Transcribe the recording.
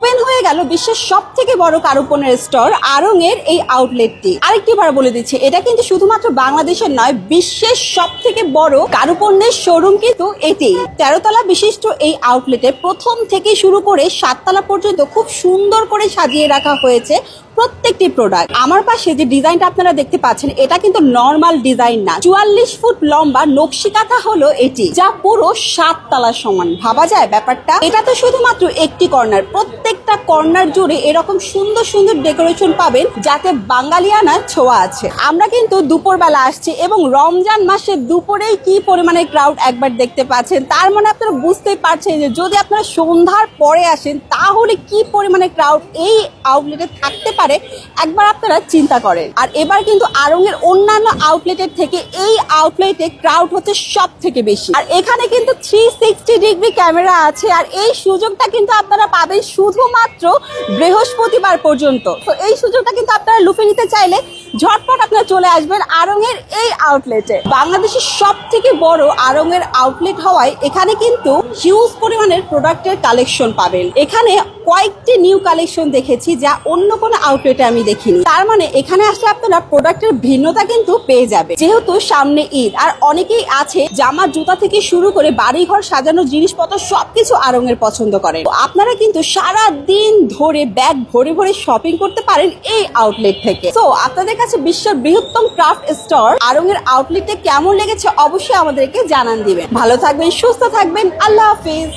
Open হয়ে গেল বিশ্বের সব থেকে বড় কারুপণ্যের স্টোর আরং এর এই আউটলেটটি। আরেকটি বার বলে দিচ্ছি, এটা কিন্তু শুধুমাত্র বাংলাদেশের নয়, বিশ্বের সব থেকে বড় কারুপণ্যের শোরুম কিন্তু এটি। তেরোতলা বিশিষ্ট এই আউটলেটে প্রথম থেকে শুরু করে সাততলা পর্যন্ত খুব সুন্দর করে সাজিয়ে রাখা হয়েছে প্রত্যেকটি প্রোডাক্ট আমার পাশে যে ডিজাইনটা আপনারা দেখতে পাচ্ছেন, এটা কিন্তু নর্মাল ডিজাইন না। চুয়াল্লিশ ফুট লম্বা নকশি কাঁথা হলো এটি, যা পুরো সাত তলার সমান। ভাবা যায় ব্যাপারটা? এটা তো শুধুমাত্র একটি কর্নার প্রত্যেকটা কর্নার জুড়ে এরকম সুন্দর সুন্দর ডেকোরেশন পাবেন, যাতে বাঙালিয়ানা ছোঁয়া আছে। আমরা কিন্তু দুপুরবেলা আসছি এবং রমজান মাসে দুপুরেই কি পরিমাণে ক্রাউড একবার দেখতে পাচ্ছেন, তার মানে আপনারা বুঝতেই পারছেন যে যদি আপনারা সন্ধ্যার পরে আসেন, তাহলে কি পরিমাণে ক্রাউড এই আউটলেটে থাকতে পারে, একবার আপনারা চিন্তা করেন। আর এবার কিন্তু আরঙের অন্যান্য আউটলেটের থেকে এই আউটলেটে ক্রাউড হচ্ছে সব থেকে বেশি। আর এখানে কিন্তু থ্রি সিক্সটি ডিগ্রি ক্যামেরা আছে, আর এই সুযোগটা কিন্তু আপনারা পাবেন শুধুমাত্র বৃহস্পতিবার পর্যন্ত। তো এই সুযোগটা কিন্তু আপনারা লুফে নিতে চাইলে ঝটপট আপনারা চলে আসবেন আরঙের এই আউটলেটে বাংলাদেশের সব থেকে বড় আরঙের আউটলেট হওয়ায় এখানে কিন্তু হিউজ পরিমাণের প্রোডাক্টের কালেকশন পাবেন। এখানে কয়েকটি নিউ কালেকশন দেখেছি যা অন্য কোনো আউটলেটে আমি দেখিনি। তার মানে এখানে আসলে আপনারা প্রোডাক্টের ভিন্নতা কিন্তু পেয়ে যাবে যেহেতু সামনে ঈদ, আর অনেকেই আছে জামা, জুতা থেকে শুরু করে বাড়ি ঘর সাজানোর জিনিসপত্র সবকিছু আরঙের পছন্দ করেন। আপনারা কিন্তু সারা দিন ধরে ব্যাগ ভরে ভরে শপিং করতে পারেন এই আউটলেট থেকে। তো আপনাদের কাছে বিশ্বের বৃহত্তম ক্রাফট স্টোর আরঙের আউটলেটে কেমন লেগেছে অবশ্যই আমাদেরকে জানান দিবেন। ভালো থাকবেন, সুস্থ থাকবেন, আল্লাহ হাফিজ।